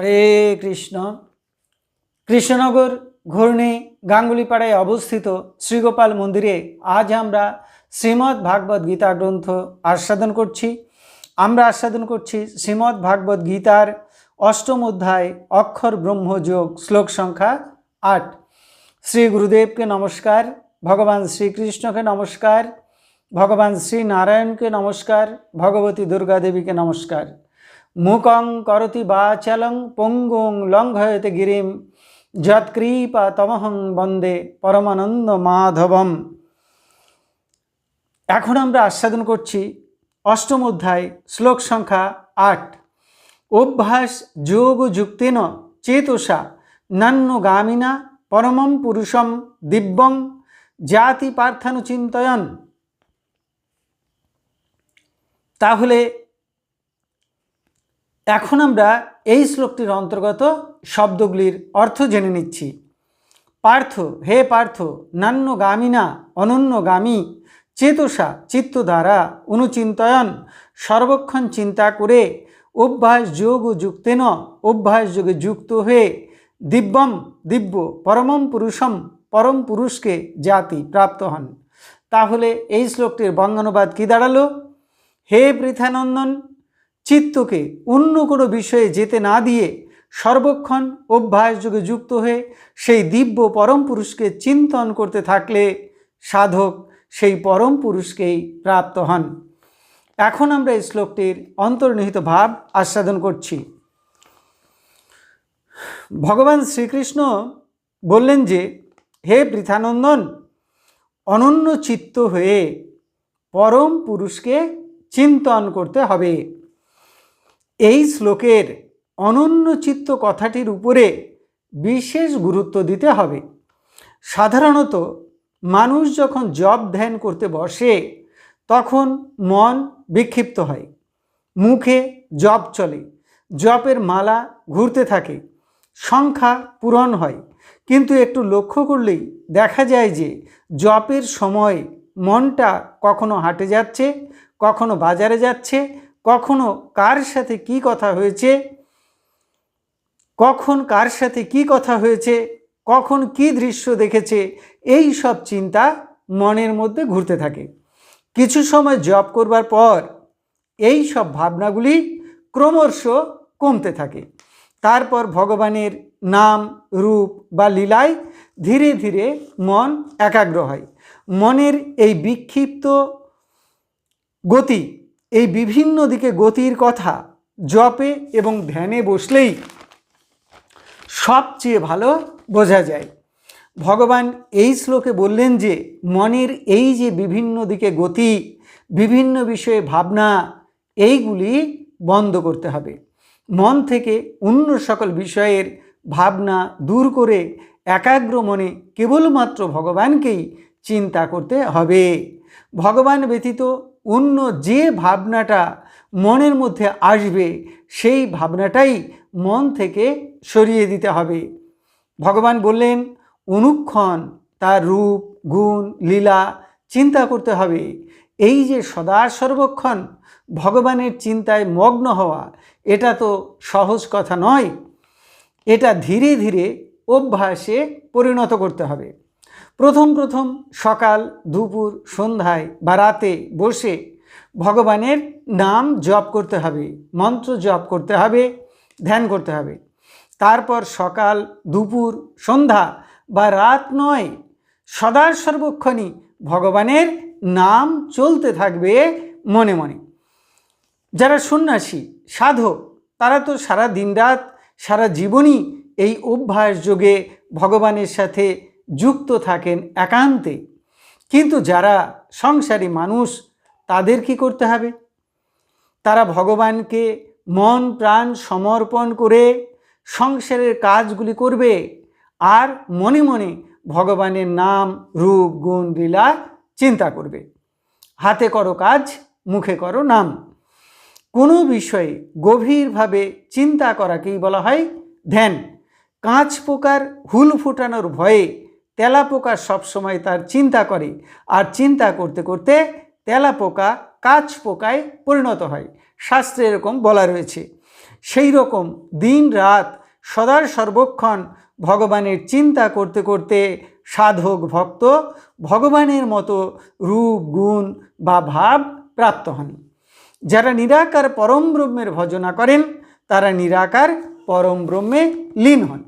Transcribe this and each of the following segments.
হরে কৃষ্ণ। কৃষ্ণনগর ঘূর্ণি গাঙ্গুলিপাড়ায় অবস্থিত শ্রীগোপাল মন্দিরে আজ আমরা শ্রীমদ্ ভাগবত গীতা গ্রন্থ আস্বাদন করছি। আমরা আস্বাদন করছি শ্রীমদ্ ভাগবত গীতার অষ্টম অধ্যায়, অক্ষর ব্রহ্মযোগ শ্লোক সংখ্যা আট। শ্রী গুরুদেবকে নমস্কার, ভগবান শ্রীকৃষ্ণকে নমস্কার, ভগবান শ্রী নারায়ণকে নমস্কার, ভগবতী দুর্গা দেবীকে নমস্কার। মুকং করতি বাচালং পঙ্গুং লঙ্ঘয়তে গিরিম যৎকৃপা তমহং বন্দে পরমানন্দ মাধবম। এখন আমরা আস্বাদন করছি অষ্টম অধ্যায়, শ্লোক সংখ্যা আট। অভ্যাস যোগ যুক্তেন চেতসা নান্যগামিনা পরমম পুরুষম দিব্যং জাতি পার্থানুচিন্তয়ন তাহলে এখন আমরা এই শ্লোকটির অন্তর্গত শব্দগুলির অর্থ জেনে নিচ্ছি। পার্থ, হে পার্থ নান্যগামিনা অনন্যগামী চেতসা চিত্ত দ্বারা অনুচিন্তয়ন, সর্বক্ষণ চিন্তা করে, অভ্যাস যোগ ও যুক্তেন, অভ্যাস যোগে যুক্ত হয়ে, দিব্যম, দিব্য, পরমম পুরুষম, পরম পুরুষকে জাতি প্রাপ্ত হন। তাহলে এই শ্লোকটির বঙ্গানুবাদ কী দাঁড়াল? হে পৃথানন্দন চিত্তকে অন্য কোনো বিষয়ে যেতে না দিয়ে সর্বক্ষণ অভ্যাস যুগে যুক্ত হয়ে সেই দিব্য পরম পুরুষকে চিন্তন করতে থাকলে সাধক সেই পরম পুরুষকেই প্রাপ্ত হন। এখন আমরা এই শ্লোকটির অন্তর্নিহিত ভাব আস্বাদন করছি। ভগবান শ্রীকৃষ্ণ বললেন যে, হে পৃথানন্দন, অনন্য চিত্ত হয়ে পরম পুরুষকে চিন্তন করতে হবে। এই শ্লোকের অনন্য চিত্ত কথাটির উপরে বিশেষ গুরুত্ব দিতে হবে। সাধারণত মানুষ যখন জপ ধ্যান করতে বসে, তখন মন বিক্ষিপ্ত হয়, মুখে জপ চলে, জপের মালা ঘুরতে থাকে, সংখ্যা পূরণ হয়। কিন্তু একটু লক্ষ্য করলেই দেখা যায় যে জপের সময় মনটা কখনো হাটে যাচ্ছে, কখনো বাজারে যাচ্ছে কখনো কার সাথে কি কথা হয়েছে? কখন কার সাথে কি কথা হয়েছে? কখন কি দৃশ্য দেখেছে? এই সব চিন্তা মনের মধ্যে ঘুরতে থাকে। কিছু সময় জব করবার পর এই সব ভাবনাগুলি ক্রমশ কমতে থাকে। তারপর ভগবানের নাম, রূপ বা লীলায় ধীরে ধীরে মন একাগ্র হয়। মনের এই বিক্ষিপ্ত গতি এই বিভিন্ন দিকে গতির কথা জপে এবং ধ্যানে বসলেই সবচেয়ে ভালো বোঝা যায়। ভগবান এই শ্লোকে বললেন যে, মনের এই যে বিভিন্ন দিকে গতি, বিভিন্ন বিষয়ে ভাবনা, এইগুলি বন্ধ করতে হবে। মন থেকে অন্য সকল বিষয়ের ভাবনা দূর করে একাগ্র মনে কেবলমাত্র ভগবানকেই চিন্তা করতে হবে। ভগবান ব্যতীত অন্য যে ভাবনাটা মনের মধ্যে আসবে, সেই ভাবনাটাই মন থেকে সরিয়ে দিতে হবে। ভগবান বললেন, অনুক্ষণ, তার রূপ, গুণ, লীলা চিন্তা করতে হবে। এই যে সদা সর্বক্ষণ ভগবানের চিন্তায় মগ্ন হওয়া, এটা তো সহজ কথা নয়। এটা ধীরে ধীরে অভ্যাসে পরিণত করতে হবে। প্রথম প্রথম সকাল, দুপুর, সন্ধ্যায় বা রাতে বসে ভগবানের নাম জপ করতে হবে, মন্ত্র জপ করতে হবে, ধ্যান করতে হবে। তারপর সকাল, দুপুর, সন্ধ্যা বা রাত নয়, সদা সর্বক্ষণই ভগবানের নাম চলতে থাকবে মনে মনে। যারা সন্ন্যাসী, সাধক, তারা তো সারা দিনরাত, সারা জীবনই এই অভ্যাস যোগে ভগবানের সাথে যুক্ত থাকেন একান্তে। কিন্তু যারা সংসারী মানুষ, তাদের কি করতে হবে? তারা ভগবানকে মন, প্রাণ সমর্পণ করে সংসারের কাজগুলি করবে আর মনে মনে ভগবানের নাম, রূপ, গুণ, লীলা চিন্তা করবে। হাতে করো কাজ, মুখে করো নাম। কোনো বিষয়ে গভীরভাবে চিন্তা করাকেই বলা হয় ধ্যান। কাঁচ পোকার হুল ফুটানোর ভয়ে তেলা পোকা সবসময় তার চিন্তা করে আর চিন্তা করতে করতে তেলা পোকা কাঁচ পোকায় পরিণত হয়। শাস্ত্রে এরকম বলা রয়েছে। সেই রকম দিন রাত সদা সর্বক্ষণ ভগবানের চিন্তা করতে করতে সাধক ভক্ত ভগবানের মতো রূপ, গুণ বা ভাব প্রাপ্ত হন। যারা নিরাকার পরম ব্রহ্মের ভজনা করেন, তারা নিরাকার পরম ব্রহ্মে লীন হন।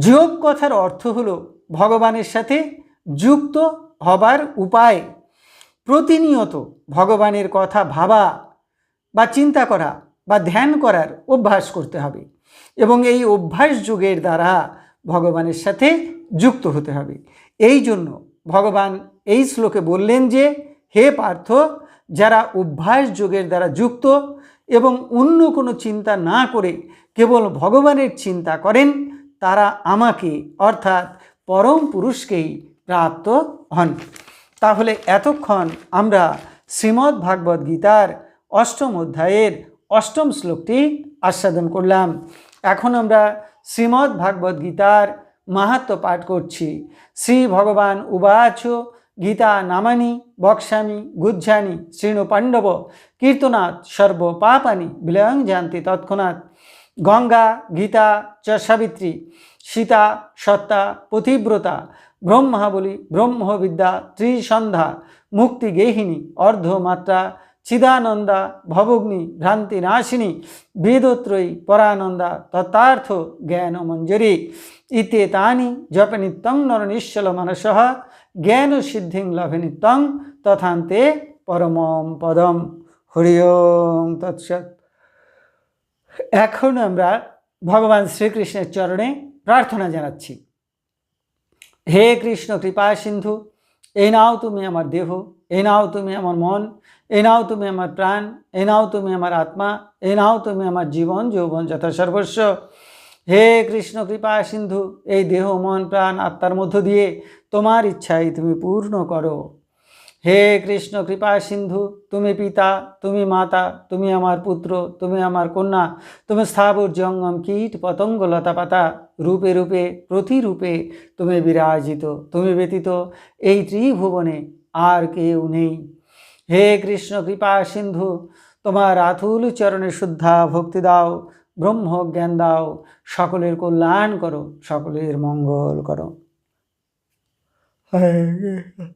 যোগ কথার অর্থ হলো ভগবানের সাথে যুক্ত হবার উপায়। প্রতিনিয়ত ভগবানের কথা ভাবা বা চিন্তা করা বা ধ্যান করার অভ্যাস করতে হবে এবং এই অভ্যাস যুগের দ্বারা ভগবানের সাথে যুক্ত হতে হবে। এই জন্য ভগবান এই শ্লোকে বললেন যে, হে পার্থ, যারা অভ্যাস যোগের দ্বারা যুক্ত এবং অন্য কোনো চিন্তা না করে কেবল ভগবানের চিন্তা করেন, তারা আমাকে, অর্থাৎ পরম পুরুষকেই প্রাপ্ত হন। তাহলে এতক্ষণ আমরা শ্রীমদ্ ভাগবত গীতার অষ্টম অধ্যায়ের অষ্টম শ্লোকটি আস্বাদন করলাম। এখন আমরা শ্রীমদ্ ভাগবত গীতার মাহাত্ম পাঠ করছি। শ্রী ভগবান উবাচ গীতা নামানি বক্সামি গুজ্জানি শৃণু পাণ্ডব কীর্তনাথ সর্ব পাপানি বিলয়ং জানতি তৎক্ষণাৎ। গঙ্গা গীতা চ সাবিত্রী সীতা, সত্তা পতিব্রতা ব্রহ্মাবলী ব্রহ্মবিদ্যা ত্রিসন্ধ্যা, মুক্তি গেহিনী, অর্ধমাত্রা, চিদানন্দা, ভবগ্নি, ভ্রান্তি নাশিনী, বেদত্রয়ী, পরানন্দা তত্তার্থ জ্ঞান মঞ্জরি। ইতে তানি জপে নিত্যং নর নিশ্চল মানস, জ্ঞান সিদ্ধিং লভে নিত্যং তথান্তে পরমম পদম। হরি ওম তৎসৎ। এখন আমরা ভগবান শ্রীকৃষ্ণের চরণে প্রার্থনা জানাচ্ছি। হে কৃষ্ণ কৃপা সিন্ধু এই নাও তুমি আমার দেহ এই নাও তুমি আমার মন এই নাও তুমি আমার প্রাণ এই নাও তুমি আমার আত্মা এই নাও তুমি আমার জীবন, যৌবন যথা সর্বস্ব। হে কৃষ্ণ কৃপা সিন্ধু, এই দেহ, মন, প্রাণ, আত্মার মধ্য দিয়ে তোমার ইচ্ছাই তুমি পূর্ণ করো। হে কৃষ্ণ কৃপা সিন্ধু, তুমি পিতা, তুমি মাতা, তুমি আমার পুত্র, তুমি আমার কন্যা, তুমি স্থাবর জঙ্গম, কীট, পতঙ্গ, লতা পাতা, রূপে রূপে, প্রতিরূপে তুমি বিরাজিত, তুমি ব্যতীত এই ত্রিভুবনে আর কেউ নেই। হে কৃষ্ণ কৃপা সিন্ধু, তোমার আথুল চরণে শুদ্ধা ভক্তি দাও, ব্রহ্ম জ্ঞান দাও, সকলের কল্যাণ করো, সকলের মঙ্গল করো। কৃষ্ণ।